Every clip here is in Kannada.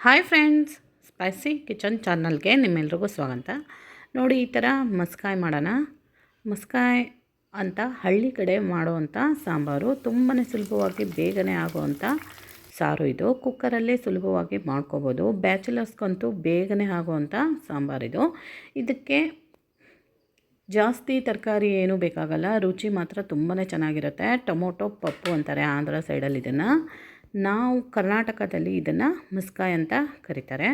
ಹಾಯ್ ಫ್ರೆಂಡ್ಸ್, ಸ್ಪೈಸಿ ಕಿಚನ್ ಚಾನಲ್ಗೆ ನಿಮ್ಮೆಲ್ರಿಗೂ ಸ್ವಾಗತ. ನೋಡಿ, ಈ ಥರ ಮಸ್ಕಾಯ್ ಮಾಡೋಣ. ಮಸ್ಕಾಯ್ ಅಂತ ಹಳ್ಳಿ ಕಡೆ ಮಾಡುವಂಥ ಸಾಂಬಾರು ತುಂಬಾ ಸುಲಭವಾಗಿ ಬೇಗನೆ ಆಗುವಂಥ ಸಾರು ಇದು. ಕುಕ್ಕರಲ್ಲೇ ಸುಲಭವಾಗಿ ಮಾಡ್ಕೋಬೋದು. ಬ್ಯಾಚುಲರ್ಸ್ಗಂತೂ ಬೇಗನೆ ಆಗುವಂಥ ಸಾಂಬಾರಿದು ಇದಕ್ಕೆ ಜಾಸ್ತಿ ತರಕಾರಿ ಏನೂ ಬೇಕಾಗಲ್ಲ. ರುಚಿ ಮಾತ್ರ ತುಂಬಾ ಚೆನ್ನಾಗಿರುತ್ತೆ. ಟೊಮೊಟೊ, ಪಪ್ಪು ಅಂತಾರೆ ಆಂಧ್ರ ಸೈಡಲ್ಲಿ ಇದನ್ನು. ನಾವು ಕರ್ನಾಟಕದಲ್ಲಿ ಇದನ್ನು ಮುಸ್ಕಾಯ್ ಅಂತ ಕರೀತಾರೆ.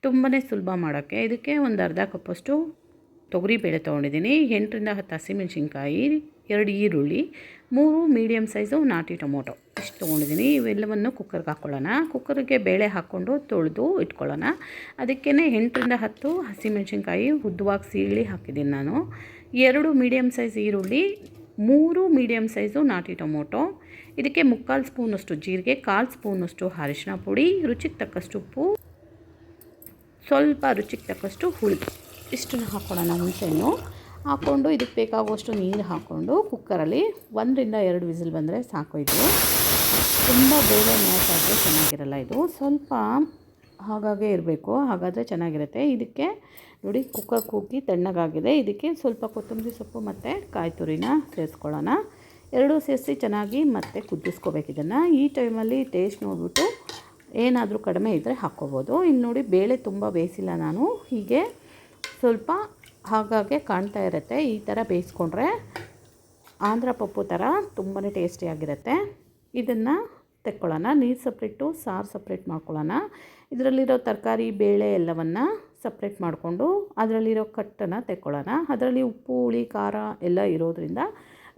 ತುಂಬಾ ಸುಲಭ ಮಾಡೋಕ್ಕೆ ಇದಕ್ಕೆ ಒಂದು ಅರ್ಧ ಕಪ್ಪಷ್ಟು ತೊಗರಿಬೇಳೆ ತೊಗೊಂಡಿದ್ದೀನಿ. ಎಂಟರಿಂದ ಹತ್ತು ಹಸಿಮೆಣ್ಸಿನ್ಕಾಯಿ, ಎರಡು ಈರುಳ್ಳಿ, ಮೂರು ಮೀಡಿಯಮ್ ಸೈಜು ನಾಟಿ ಟೊಮೊಟೊ ಇಷ್ಟು ತೊಗೊಂಡಿದ್ದೀನಿ. ಇವೆಲ್ಲವನ್ನು ಕುಕ್ಕರ್ಗೆ ಹಾಕ್ಕೊಳ್ಳೋಣ ಕುಕ್ಕರ್ಗೆ ಬೇಳೆ ಹಾಕ್ಕೊಂಡು ತೊಳೆದು ಇಟ್ಕೊಳ್ಳೋಣ. ಅದಕ್ಕೇ ಎಂಟರಿಂದ ಹತ್ತು ಹಸಿಮೆಣ್ಸಿನ್ಕಾಯಿ ಉದ್ದವಾಗಿ ಸೀಳಿ ಹಾಕಿದ್ದೀನಿ ನಾನು. ಎರಡು ಮೀಡಿಯಮ್ ಸೈಜ್ ಈರುಳ್ಳಿ ಮೂರು ಮೀಡಿಯಮ್ ಸೈಜು ನಾಟಿ ಟೊಮೊಟೊ. ಇದಕ್ಕೆ ಮುಕ್ಕಾಲು ಸ್ಪೂನಷ್ಟು ಜೀರಿಗೆ, ಕಾಲು ಸ್ಪೂನಷ್ಟು ಅರಿಶಿನ ಪುಡಿ, ರುಚಿಗೆ ತಕ್ಕಷ್ಟು ಉಪ್ಪು, ಸ್ವಲ್ಪ ರುಚಿಗೆ ತಕ್ಕಷ್ಟು ಹುಳಿ. ಇಷ್ಟನ್ನು ಹಾಕ್ಕೊಳ್ಳೋಣ ಹುಣಸೆಹಣ್ಣು ಹಾಕ್ಕೊಂಡು ಇದಕ್ಕೆ ಬೇಕಾಗುವಷ್ಟು ನೀರು ಹಾಕ್ಕೊಂಡು ಕುಕ್ಕರಲ್ಲಿ ಒಂದರಿಂದ ಎರಡು ವಿಸಿಲ್ ಬಂದರೆ ಸಾಕು ಇದು. ತುಂಬ ಬೇಳೆ ಮ್ಯಾಚ್ ಆದರೆ ಚೆನ್ನಾಗಿರಲ್ಲ ಇದು. ಸ್ವಲ್ಪ ಹಾಗಾಗೇ ಇರಬೇಕು, ಹಾಗಾದರೆ ಚೆನ್ನಾಗಿರುತ್ತೆ. ಇದಕ್ಕೆ ನೋಡಿ ಕುಕ್ಕರ್ ಕೂಗಿ ತಣ್ಣಗಾಗಿದೆ. ಇದಕ್ಕೆ ಸ್ವಲ್ಪ ಕೊತ್ತಂಬರಿ ಸೊಪ್ಪು ಮತ್ತು ಕಾಯಿ ತುರಿನ ಸೇರಿಸ್ಕೊಳ್ಳೋಣ. ಎರಡೂ ಸೇರಿಸಿ ಚೆನ್ನಾಗಿ ಮತ್ತೆ ಕುದಿಸ್ಕೋಬೇಕು ಇದನ್ನು. ಈ ಟೈಮಲ್ಲಿ ಟೇಸ್ಟ್ ನೋಡಿಬಿಟ್ಟು ಏನಾದರೂ ಕಡಿಮೆ ಇದ್ದರೆ ಹಾಕ್ಕೋಬೋದು. ಇನ್ನು ನೋಡಿ ಬೇಳೆ ತುಂಬ ಬೇಯಿಸಿಲ್ಲ ನಾನು. ಹೀಗೆ ಸ್ವಲ್ಪ ಹಾಗಾಗೆ ಕಾಣ್ತಾ ಇರುತ್ತೆ. ಈ ಥರ ಬೇಯಿಸ್ಕೊಂಡ್ರೆ ಆಂಧ್ರ ಪಪ್ಪು ಥರ ತುಂಬಾ ಟೇಸ್ಟಿಯಾಗಿರುತ್ತೆ ಇದನ್ನು ತೆಕ್ಕೊಳ್ಳೋಣ. ನೀರು ಸಪ್ರೇಟು ಸಾರು ಸಪ್ರೇಟ್ ಮಾಡ್ಕೊಳ್ಳೋಣ. ಇದರಲ್ಲಿರೋ ತರಕಾರಿ, ಬೇಳೆ ಎಲ್ಲವನ್ನು ಸಪ್ರೇಟ್ ಮಾಡಿಕೊಂಡು ಅದರಲ್ಲಿರೋ ಕಟ್ಟನ್ನು ತೆಕ್ಕೊಳ್ಳೋಣ. ಅದರಲ್ಲಿ ಉಪ್ಪು, ಹುಳಿ, ಖಾರ ಎಲ್ಲ ಇರೋದ್ರಿಂದ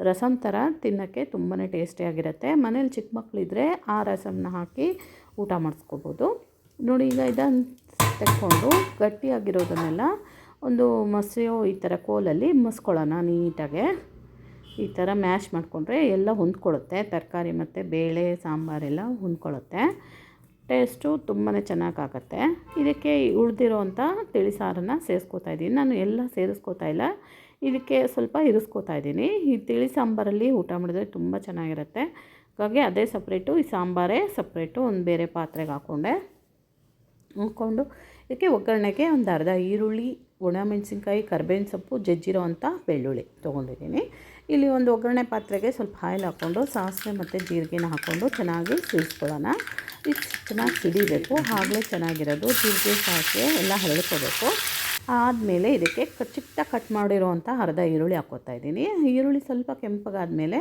ರಸಮ್ ಥರ ತಿನ್ನೋಕ್ಕೆ ತುಂಬಾ ಟೇಸ್ಟಿಯಾಗಿರುತ್ತೆ ಮನೇಲಿ ಚಿಕ್ಕ ಮಕ್ಕಳಿದ್ರೆ ಆ ರಸಮ್ನ ಹಾಕಿ ಊಟ ಮಾಡಿಸ್ಕೋಬೋದು. ನೋಡಿ, ಈಗ ಇದನ್ನು ತೆಕ್ಕೊಂಡು ಗಟ್ಟಿಯಾಗಿರೋದನ್ನೆಲ್ಲ ಒಂದು ಮಸೆಯೋ ಈ ಥರ ಕೋಲಲ್ಲಿ ಮಸ್ಕೊಳ್ಳೋಣ ನೀಟಾಗೆ. ಈ ಥರ ಮ್ಯಾಶ್ ಮಾಡಿಕೊಂಡ್ರೆ ಎಲ್ಲ ಹೊಂದ್ಕೊಳ್ಳುತ್ತೆ. ತರಕಾರಿ ಮತ್ತು ಬೇಳೆ, ಸಾಂಬಾರೆಲ್ಲ ಹೊಂದ್ಕೊಳ್ಳುತ್ತೆ. ಟೇಸ್ಟು ತುಂಬಾ ಚೆನ್ನಾಗಾಗತ್ತೆ. ಇದಕ್ಕೆ ಉಳಿದಿರೋವಂಥ ತಿಳಿ ಸಾರನ್ನು ಸೇರಿಸ್ಕೋತಾ ಇದ್ದೀನಿ ನಾನು ಎಲ್ಲ ಸೇರಿಸ್ಕೋತಾ ಇಲ್ಲ. ಇದಕ್ಕೆ ಸ್ವಲ್ಪ ಇರಿಸ್ಕೋತಾ ಇದ್ದೀನಿ ಈ ತಿಳಿ ಸಾಂಬಾರಲ್ಲಿ ಊಟ ಮಾಡಿದ್ರೆ ತುಂಬ ಚೆನ್ನಾಗಿರುತ್ತೆ. ಹಾಗಾಗಿ ಅದೇ ಸಪ್ರೇಟು, ಈ ಸಾಂಬಾರೇ ಸಪ್ರೇಟು ಒಂದು ಬೇರೆ ಪಾತ್ರೆಗೆ ಹಾಕ್ಕೊಂಡೆ ಹಾಕ್ಕೊಂಡು ಇದಕ್ಕೆ ಒಗ್ಗರಣೆಗೆ ಒಂದು ಅರ್ಧ ಈರುಳ್ಳಿ ಒಣಮೆಣಸಿನ್ಕಾಯಿ ಕರ್ಬೇವಿನ ಸೊಪ್ಪು, ಜಜ್ಜಿರೋ ಅಂಥ ಬೆಳ್ಳುಳ್ಳಿ ತೊಗೊಂಡಿದ್ದೀನಿ. ಇಲ್ಲಿ ಒಂದು ಒಗ್ಗರಣೆ ಪಾತ್ರೆಗೆ ಸ್ವಲ್ಪ ಆಯಿಲ್ ಹಾಕ್ಕೊಂಡು, ಸಾಸಿವೆ ಮತ್ತು ಜೀರಿಗೆನ ಹಾಕ್ಕೊಂಡು ಚೆನ್ನಾಗಿ ಸೀಸ್ಕೊಳ್ಳೋಣ ಇದು ಚೆನ್ನಾಗಿ ಸಿಡಿಬೇಕು, ಆಗಲೇ ಚೆನ್ನಾಗಿರೋದು. ಜೀರಿಗೆ, ಸಾಸಿವೆ ಎಲ್ಲ ಹರಳ್ಕೋಬೇಕು ಆದಮೇಲೆ ಇದಕ್ಕೆ ಚಿಕ್ಕ ಕಟ್ ಮಾಡಿರೋವಂಥ ಅರ್ಧ ಈರುಳ್ಳಿ ಹಾಕ್ಕೋತಾ ಇದ್ದೀನಿ. ಈರುಳ್ಳಿ ಸ್ವಲ್ಪ ಕೆಂಪಗಾದಮೇಲೆ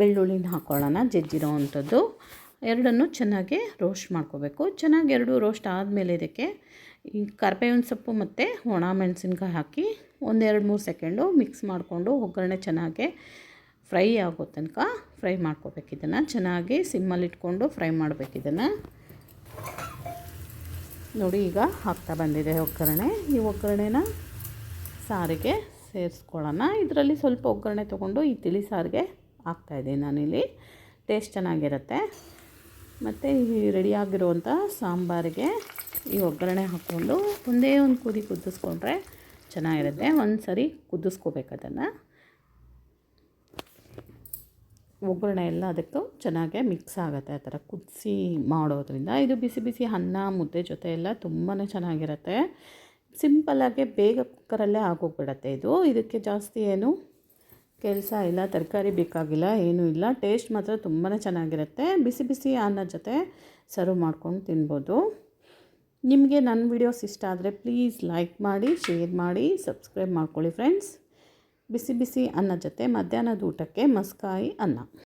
ಬೆಳ್ಳುಳ್ಳಿನ ಹಾಕ್ಕೊಳ್ಳೋಣ, ಜಜ್ಜಿರೋ ಅಂಥದ್ದು. ಎರಡನ್ನು ಚೆನ್ನಾಗಿ ರೋಸ್ಟ್ ಮಾಡ್ಕೋಬೇಕು. ಚೆನ್ನಾಗಿ ಎರಡು ರೋಸ್ಟ್ ಆದಮೇಲೆ ಇದಕ್ಕೆ ಈ ಕರ್ಬೇವಿನ ಸೊಪ್ಪು ಮತ್ತು ಒಣ ಮೆಣಸಿನ್ಕಾಯಿ ಹಾಕಿ ಒಂದೆರಡು ಮೂರು ಸೆಕೆಂಡು ಮಿಕ್ಸ್ ಮಾಡಿಕೊಂಡು ಒಗ್ಗರಣೆ ಚೆನ್ನಾಗಿ ಫ್ರೈ ಆಗೋ ತನಕ ಫ್ರೈ ಮಾಡ್ಕೋಬೇಕು ಇದನ್ನು. ಚೆನ್ನಾಗಿ ಸಿಮ್ಮಲ್ಲಿ ಇಟ್ಕೊಂಡು ಫ್ರೈ ಮಾಡಬೇಕು ಇದನ್ನು. ನೋಡಿ ಈಗ ಹಾಕ್ತಾ ಬಂದಿದೆ ಒಗ್ಗರಣೆ. ಈ ಒಗ್ಗರಣೆನ ಸಾರಿಗೆ ಸೇರಿಸ್ಕೊಳ್ಳೋಣ. ಇದರಲ್ಲಿ ಸ್ವಲ್ಪ ಒಗ್ಗರಣೆ ತೊಗೊಂಡು ಈ ತಿಳಿ ಸಾರಿಗೆ ಹಾಕ್ತಾಯಿದ್ದೀನಿ ನಾನಿಲ್ಲಿ. ಟೇಸ್ಟ್ ಚೆನ್ನಾಗಿರುತ್ತೆ. ಮತ್ತು ಈ ರೆಡಿಯಾಗಿರುವಂಥ ಸಾಂಬಾರಿಗೆ ಈ ಒಗ್ಗರಣೆ ಹಾಕ್ಕೊಂಡು ಒಂದೇ ಒಂದು ಕುದಿ ಕುದಿಸ್ಕೊಂಡ್ರೆ ಚೆನ್ನಾಗಿರುತ್ತೆ. ಒಂದು ಸರಿ ಕುದಿಸ್ಕೋಬೇಕು ಅದನ್ನು. ಒಗ್ಗರಣೆ ಎಲ್ಲ ಅದಕ್ಕೂ ಚೆನ್ನಾಗೆ ಮಿಕ್ಸ್ ಆಗುತ್ತೆ ಆ ಥರ ಕುದಿಸಿ ಮಾಡೋದ್ರಿಂದ. ಇದು ಬಿಸಿ ಬಿಸಿ ಅನ್ನ, ಮುದ್ದೆ ಜೊತೆ ಎಲ್ಲ ತುಂಬಾ ಚೆನ್ನಾಗಿರುತ್ತೆ. ಸಿಂಪಲ್ಲಾಗೆ ಬೇಗ ಕುಕ್ಕರಲ್ಲೇ ಆಗೋಗ್ಬಿಡತ್ತೆ ಇದು. ಇದಕ್ಕೆ ಜಾಸ್ತಿ ಏನು ಕೆಲಸ ಇಲ್ಲ, ತರಕಾರಿ ಬೇಕಾಗಿಲ್ಲ, ಏನೂ ಇಲ್ಲ. ಟೇಸ್ಟ್ ಮಾತ್ರ ತುಂಬಾ ಚೆನ್ನಾಗಿರುತ್ತೆ. ಬಿಸಿ ಬಿಸಿ ಅನ್ನ ಜೊತೆ ಸರ್ವ್ ಮಾಡ್ಕೊಂಡು ತಿನ್ಬೋದು. ನಿಮಗೆ ನನ್ನ ವಿಡಿಯೋಸ್ ಇಷ್ಟ ಆದರೆ ಪ್ಲೀಸ್ ಲೈಕ್ ಮಾಡಿ, ಶೇರ್ ಮಾಡಿ, ಸಬ್ಸ್ಕ್ರೈಬ್ ಮಾಡ್ಕೊಳ್ಳಿ ಫ್ರೆಂಡ್ಸ್. ಬಿಸಿ ಬಿಸಿ ಅನ್ನ ಜೊತೆ ಮಧ್ಯಾಹ್ನದ ಊಟಕ್ಕೆ ಮಸ್ಕಾಯಿ ಅನ್ನ.